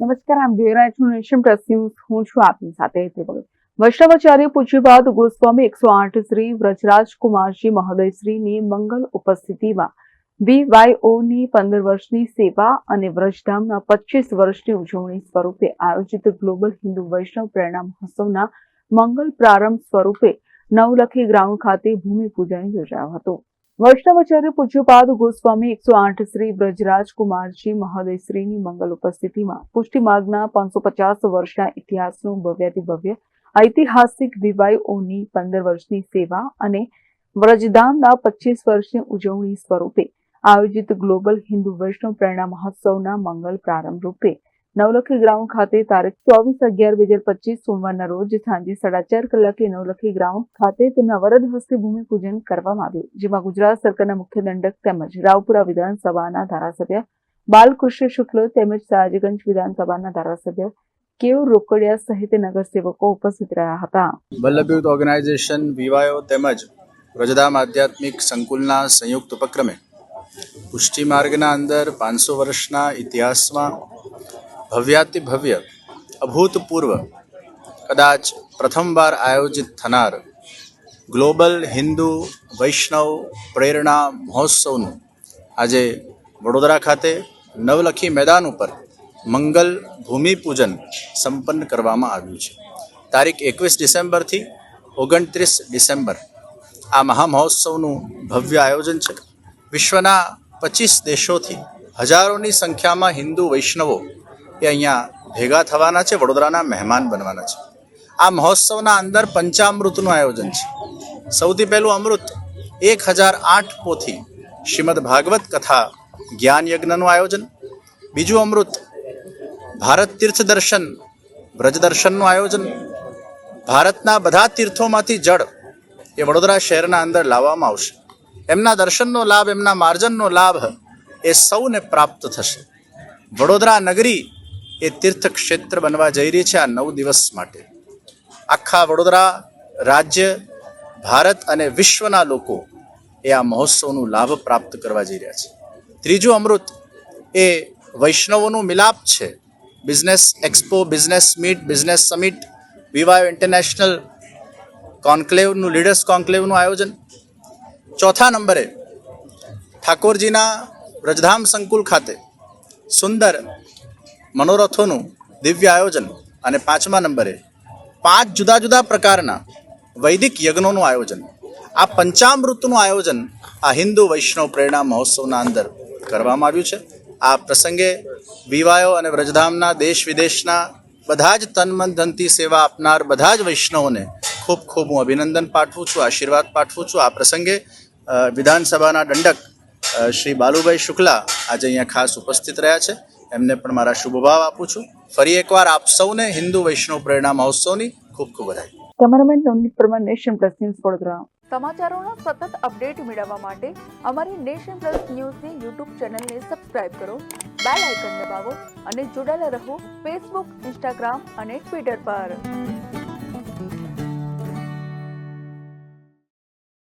નમસ્કાર આમ જોઈ રહ્યા હું છું આપની સાથે ભગત. વૈષ્ણવાચાર્ય પૂજ્યપાદ ગોસ્વામી એકસો આઠ શ્રી વ્રજરાજ કુમારજી મહોદય શ્રીની મંગલ ઉપસ્થિતિમાં વીવાયઓની પંદર વર્ષની સેવા અને વ્રજધામના પચીસ વર્ષની ઉજવણી સ્વરૂપે આયોજિત ગ્લોબલ હિન્દુ વૈષ્ણવ પ્રેરણા મહોત્સવના મંગલ પ્રારંભ સ્વરૂપે નવલખી ગ્રાઉન્ડ ખાતે ભૂમિપૂજન યોજાયો હતો. વૈષ્ણવાચાર્ય પૂજ્યપાદ ગોસ્વામી એકસો આઠ શ્રી બ્રજરાજ કુમારજી મહોદય શ્રીની મંગલ ઉપસ્થિતિમાં પુષ્ટિ માર્ગના પાંચસો પચાસ વર્ષના ઇતિહાસનું ભવ્યાતિ ભવ્ય ઐતિહાસિક વિવાયોની પંદર વર્ષની સેવા અને વ્રજધામના પચીસ વર્ષની ઉજવણી સ્વરૂપે આયોજિત ગ્લોબલ હિન્દુ વૈષ્ણવ પ્રેરણા મહોત્સવના મંગલ પ્રારંભ રૂપે નવલખી ગ્રાઉન્ડ ખાતે તારીખ ચોવીસ અગિયાર બે હજાર પચીસ સોમવારના રોજ સાંજે સાડા ચાર કલાકે નવલખી ગ્રાઉન્ડ ખાતે તેમના વરદ હસ્તે ભૂમિપૂજન કરવામાં આવ્યું, જેમાં ગુજરાત સરકારના મુખ્ય દંડક તેમજ રાવપુરા વિધાનસભાના ધારાસભ્ય બાલકૃષ્ણ શુક્લ તેમજ સયાજીગંજ વિધાનસભાના ધારાસભ્ય કેવ રોકડિયા સહિત નગરસેવકો ઉપસ્થિત રહ્યા હતા. વલ્લભ યુથ ઓર્ગેનાઇઝેશન, વિવાયો તેમજ વ્રજધામ આધ્યાત્મિક સંકુલના સંયુક્ત ઉપક્રમે પુષ્ટિ માર્ગના અંદર પાંચસો વર્ષના ઇતિહાસમાં ભવ્યાતિ ભવ્ય, અભૂતપૂર્વ, કદાચ પ્રથમવાર આયોજિત થનાર ગ્લોબલ હિન્દુ વૈષ્ણવ પ્રેરણા મહોત્સવનું આજે વડોદરા ખાતે નવલખી મેદાન ઉપર મંગલ ભૂમિપૂજન સંપન્ન કરવામાં આવ્યું છે. તારીખ એકવીસ ડિસેમ્બરથી ઓગણત્રીસ ડિસેમ્બર આ મહામહોત્સવનું ભવ્ય આયોજન છે. વિશ્વના પચીસ દેશોથી હજારોની સંખ્યામાં હિન્દુ વૈષ્ણવો એ અહીંયા ભેગા થવાના છે, વડોદરાના મહેમાન બનવાના છે. આ મહોત્સવના અંદર પંચામૃતનું આયોજન છે. સૌથી પહેલું અમૃત, એક હજાર આઠ પોથી શ્રીમદ ભાગવત કથા જ્ઞાન યજ્ઞનું આયોજન. બીજું અમૃત, ભારત તીર્થ દર્શન વ્રજ દર્શનનું આયોજન. ભારતના બધા તીર્થોમાંથી જળ એ વડોદરા શહેરના અંદર લાવવામાં આવશે. એમના દર્શનનો લાભ, એમના માર્જનનો લાભ એ સૌને પ્રાપ્ત થશે. વડોદરા નગરી એ તીર્થ ક્ષેત્ર બનવા જઈ રહી છે આ નવ દિવસ માટે. આખા વડોદરા રાજ્ય, ભારત અને વિશ્વના લોકો એ આ મહોત્સવનું લાભ પ્રાપ્ત કરવા જઈ રહ્યા છે. ત્રીજું અમૃત એ વૈષ્ણવોનું મિલાપ છે. Business expo, business meet, business summit વિવાયો international કોન્ક્લેવનું, લીડર્સ કોન્ક્લેવનું આયોજન. ચોથા નંબરે ઠાકોરજીના વ્રજધામ સંકુલ ખાતે સુંદર મનોરથોનું દિવ્ય આયોજન અને પાંચમા નંબરે પાંચ જુદા જુદા પ્રકારના વૈદિક યજ્ઞોનું આયોજન. આ પંચામૃતનું આયોજન આ હિન્દુ વૈષ્ણવ પ્રેરણા મહોત્સવના અંદર કરવામાં આવ્યું છે. આ પ્રસંગે વિવાયો અને વ્રજધામના દેશ વિદેશના બધા જ તનમન ધનથી સેવા આપનાર બધા જ વૈષ્ણવોને ખૂબ ખૂબ હું અભિનંદન પાઠવું છું, આશીર્વાદ પાઠવું છું. આ પ્રસંગે વિધાનસભાના દંડક શ્રી બાલુભાઈ શુક્લા આજે અહીંયા ખાસ ઉપસ્થિત રહ્યા છે. એમને પણ મારા શુભભાવ આપું છું. ફરી એકવાર આપ સૌને હિન્દુ વૈષ્ણવ પ્રેરણા મહોત્સવની ખૂબ ખૂબ વધાઈ cameraman Navneet Parmar nation plus news Vadodara સમાચારોનો સતત અપડેટ મેળવવા માટે અમારી નેશન પ્લસ ન્યૂઝની યુટ્યુબ ચેનલને સબસ્ક્રાઇબ કરો બેલ આઇકન દબાવો અને જોડાયેલા રહો ફેસબુક ઇન્સ્ટાગ્રામ અને ટ્વિટર પર.